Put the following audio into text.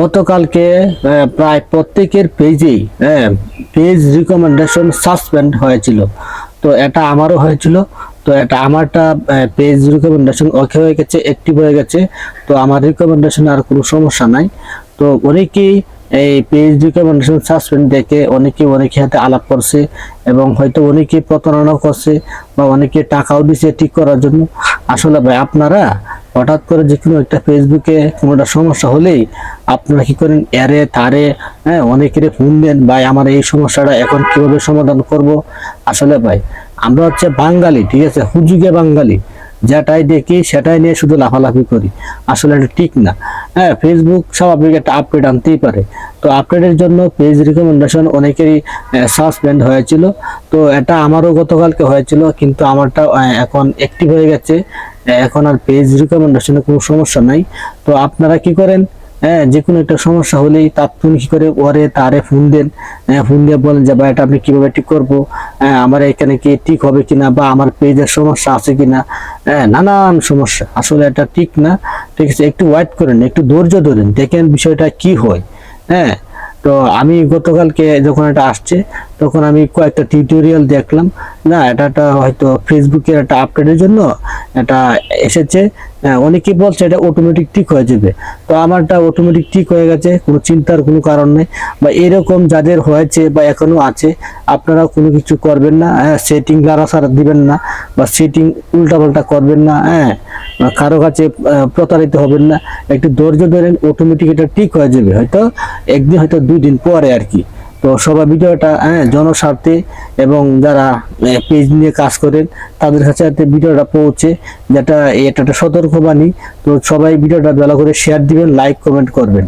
গতকালকে প্রায় প্রত্যেকের পেজেই হ্যাঁ পেজ রিকমেন্ডেশন সাসপেন্ড হয়েছিল। তো এটা আমারও হয়েছিল। তো এটা আমারটা পেজ রিকমেন্ডেশন ওকে হয়ে গেছে অ্যাক্টিভ হয়ে গেছে। তো আমার রিকমেন্ডেশন আর কোনো সমস্যা নাই। তো অনেকেই এই পেজ রিকমেন্ডেশন সাসপেন্ড দেখে অনেকে অনেকে হাতে আলাপ করছে এবং হয়তো অনেকে প্রতারণাও করছে বা অনেকে টাকাও দিছে ঠিক করার জন্য। আসলে ভাই, আপনারা হঠাৎ করে যে কোনো একটা ফেসবুকে কোনোটা সমস্যা হলেই আপনারা কি করেন? এরে তারে হ্যাঁ অনেকের ফোন দেন, ভাই, আমার এই সমস্যাটা, এখন কীভাবে সমাধান করব? আসলে ভাই, আমরা হচ্ছে বাঙালি, ঠিক আছে? হুজুগে বাঙালি। যেটাই দেখি, সেটাই নিয়ে শুধু লাফালাফি করি। আসলে এটা ঠিক না। হ্যাঁ ফেসবুক স্বাভাবিক একটা আপডেট আনতেই পারে। তো আপডেটের জন্য পেজ রিকমেন্ডেশন অনেকেরই সাসপেন্ড হয়েছিল। তো এটা আমারও গতকালকে হয়েছিল, কিন্তু আমারটা এখন অ্যাক্টিভ হয়ে গেছে। এখন আর পেজ রিকমেন্ডেশনে কোনো সমস্যা নাই। তো আপনারা কি করেন? হ্যাঁ যে কোনো একটা সমস্যা হলেই তাৎক্ষণিক কি করে ওরে তারে ফোন দেন। হ্যাঁ, ফোন দিয়ে বলেন যে ভাই এটা আপনি কীভাবে ঠিক করব? হ্যাঁ আমার এখানে কি ঠিক হবে কিনা বা আমার পেজের সমস্যা আছে কিনা? হ্যাঁ নানান সমস্যা। আসলে এটা ঠিক না। ঠিক আছে একটু ওয়েট করেন একটু ধৈর্য ধরেন দেখেন বিষয়টা কি হয়। হ্যাঁ তো আমি গতকালকে যখন এটা আসছে তখন আমি কয়েকটা টিউটোরিয়াল দেখলাম। না এটা হয়তো ফেসবুকের একটা আপডেটের জন্য এটা এসেছে। হ্যাঁ, অনেকে বলছে এটা অটোমেটিক ঠিক হয়ে যাবে। তো আমারটা অটোমেটিক ঠিক হয়ে গেছে কোনো চিন্তার কোনো কারণ নেই। বা এরকম যাদের হয়েছে বা এখনও আছে আপনারা কোনো কিছু করবেন না। হ্যাঁ সেটিং লাড়াছাড়া দিবেন না বা সেটিং উল্টাপাল্টা করবেন না। হ্যাঁ কারও কাছে প্রতারিত হবেন না। একটু ধৈর্য ধরেন অটোমেটিক এটা ঠিক হয়ে যাবে। হয়তো একদিন, হয়তো দুই দিন পরে আর কি। তো সবাই ভিডিওটা হ্যাঁ জনস্বার্থে এবং যারা পেজ নিয়ে কাজ করেন, তাদের কাছে যাতে ভিডিওটা পৌঁছে, যেটা এটা একটা সতর্কবাণী। তো সবাই ভিডিওটা ভালো করে শেয়ার দিবেন লাইক কমেন্ট করবেন।